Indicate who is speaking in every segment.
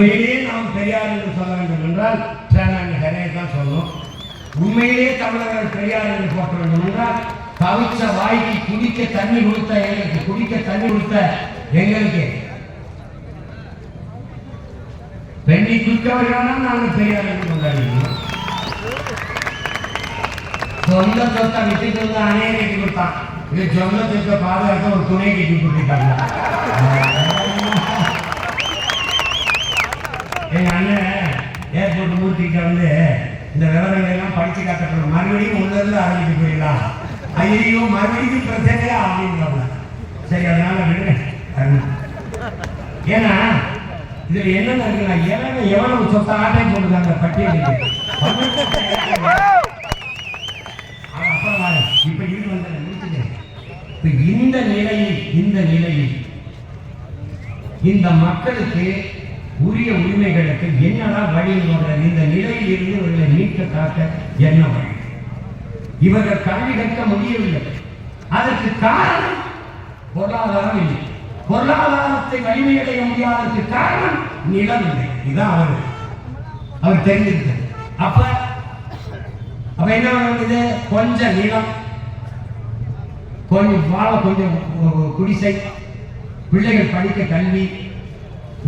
Speaker 1: உண்மையிலேயே நாம் பெரியார் என்று சொல்ல வேண்டும் என்றால் சேனாங்க ஹரே தான் சொல்லணும். உண்மையிலேயே தமிழர்கள் பெரியார் என்று போட்ட வேண்டும் என்றால் தவிச்ச வாய்க்கு குடிக்க தண்ணி கொடுத்த எங்களுக்கு குடிக்க தண்ணி கொடுத்த எங்களுக்கு. பெண்ணை குடிக்கவர்களான நாங்கள் பெரியார் என்று கொண்டாடினோம் சொந்த சொத்தை விட்டுட்டு வந்து அணையை கட்டி கொடுத்தான். இது சொந்த சொத்தை பாதுகாக்க ஒரு துணை கட்டி கொடுத்துட்டாங்க. எங்கள் அண்ணன் ஏர்போர்ட் மூர்த்திக்கிட்ட வந்து இந்த விவரங்களை எல்லாம் படித்து காட்டப்படும் மறுபடியும் உள்ள இருந்து ஆரம்பிக்க போயிடலாம். ஐயோ மறுபடியும் பிரச்சனையா அப்படின்றாங்க சரி அதனால விடுங்க. ஏன்னா இதுல என்ன இருக்குன்னா எவன எவ்வளவு சொத்த ஆட்டையும் போட்டுருக்காங்க பட்டியலுக்கு. இப்ப இது வந்து இப்ப இந்த நிலையில் இந்த நிலையில் இந்த மக்களுக்கு உரிய உரிமைகளுக்கு என்னடா வழி சொல்றது இந்த நிலையில் இருந்து இவர்களை மீட்க காக்க என்ன வழி? இவர்கள் கல்வி கற்க முடியவில்லை. அதற்கு காரணம் பொருளாதாரம் இல்லை. பொருளாதாரத்தை வலிமையடைய முடியாததற்கு காரணம் நிலம் இல்லை. இதுதான் அவர் அவர் தெரிஞ்சிருக்கார் அப்ப அப்ப என்ன பண்ணுது கொஞ்சம் நிலம் கொஞ்சம் வாழ கொஞ்சம் குடிசை பிள்ளைகள் படிக்க கல்வி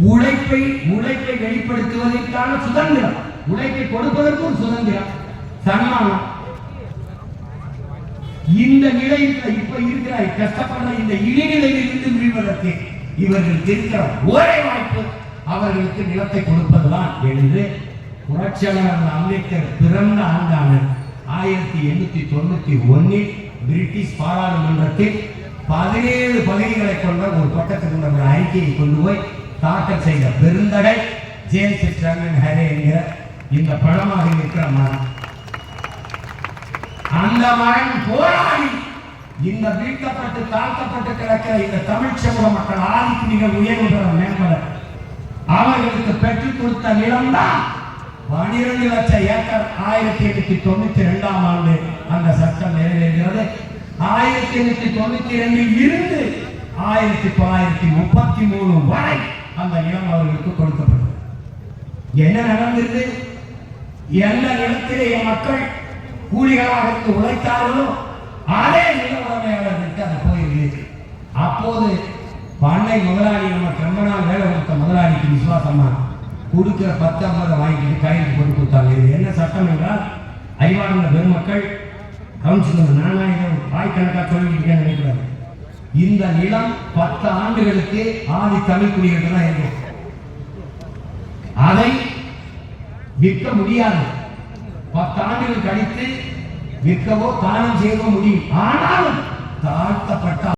Speaker 1: உழைப்பை உழைப்பை வெளிப்படுத்துவதற்கான சுதந்திரம். உழைப்பை கொடுப்பதற்கு ஒரு சுதந்திரம். சன்மானம் இந்த நிலையில் இப்ப இருக்கிற கஷ்டப்படுற இந்த இடைநிலையில் இருந்து மீள்வதற்கு இவர்களுக்கு இருக்கிற ஒரே வாய்ப்பு அவர்களுக்கு நிலத்தை கொடுப்பதுதான் என்று புரட்சியாளர் அம்பேத்கர் பிறந்த ஆண்டான ஆயிரத்தி எண்ணூத்தி தொண்ணூத்தி ஒன்னில் பிரிட்டிஷ் பாராளுமன்றத்தில் பதினேழு பகுதிகளை கொண்ட ஒரு பக்கத்துக்கு கொண்ட ஒரு அறிக்கையை கொண்டு போய் தாக்கல் செய்த பெருந்தகை ஜேம்ஸ் ஸ்டர்மன் ஹரே என்கிற இந்த படமாக இருக்கிற மரம். அந்த மகன் போராடி இந்த வீழ்த்தப்பட்டு தாழ்த்தப்பட்டு கிடக்கிற இந்த தமிழ் சமூக மக்கள் ஆதிக்கு மிக உயர்வு பெற மேம்பட அவர்களுக்கு பெற்றுக் கொடுத்த நிலம்தான் பனிரெண்டு லட்சம் ஏக்கர் ஆயிரத்தி எண்ணூத்தி தொண்ணூத்தி ரெண்டாம் ஆண்டு அந்த சட்டம் நிறைவேறுகிறது. ஆயிரத்தி எண்ணூத்தி தொண்ணூத்தி ரெண்டில் இருந்து ஆயிரத்தி தொள்ளாயிரத்தி முப்பத்தி மூணு வரை அந்த நிலம் அவர்களுக்கு கொடுக்கப்பட்டது என்ன நடந்தது எந்த நிலத்திலே என் மக்கள் கூலிகளாக இருந்து உழைத்தார்களோ அதே நில உடமையாளர்களுக்கு அது போயிருக்கு அப்போது பண்ணை முதலாளி நம்ம ரொம்ப நாள் வேலை கொடுத்த முதலாளிக்கு விசுவாசமா? கொடுக்கிற பத்து ஐம்பது வாங்கிட்டு கையில் கொண்டு கொடுத்தாங்க. இது என்ன சட்டம் என்றால் அறிவார்ந்த பெருமக்கள் கவுன்சிலர் நானா வாய்க்கணக்காக சொல்லிட்டு நினைக்கிறாங்க இந்த நிலம் பத்து ஆண்டுகளுக்கு ஆதி தமிழ் குடிகளுக்கு தான் அதை விற்க முடியாது. பத்து ஆண்டுகள் கழித்து விற்கவோ தானம் செய்யவோ முடியும். ஆனாலும் தாழ்த்தப்பட்ட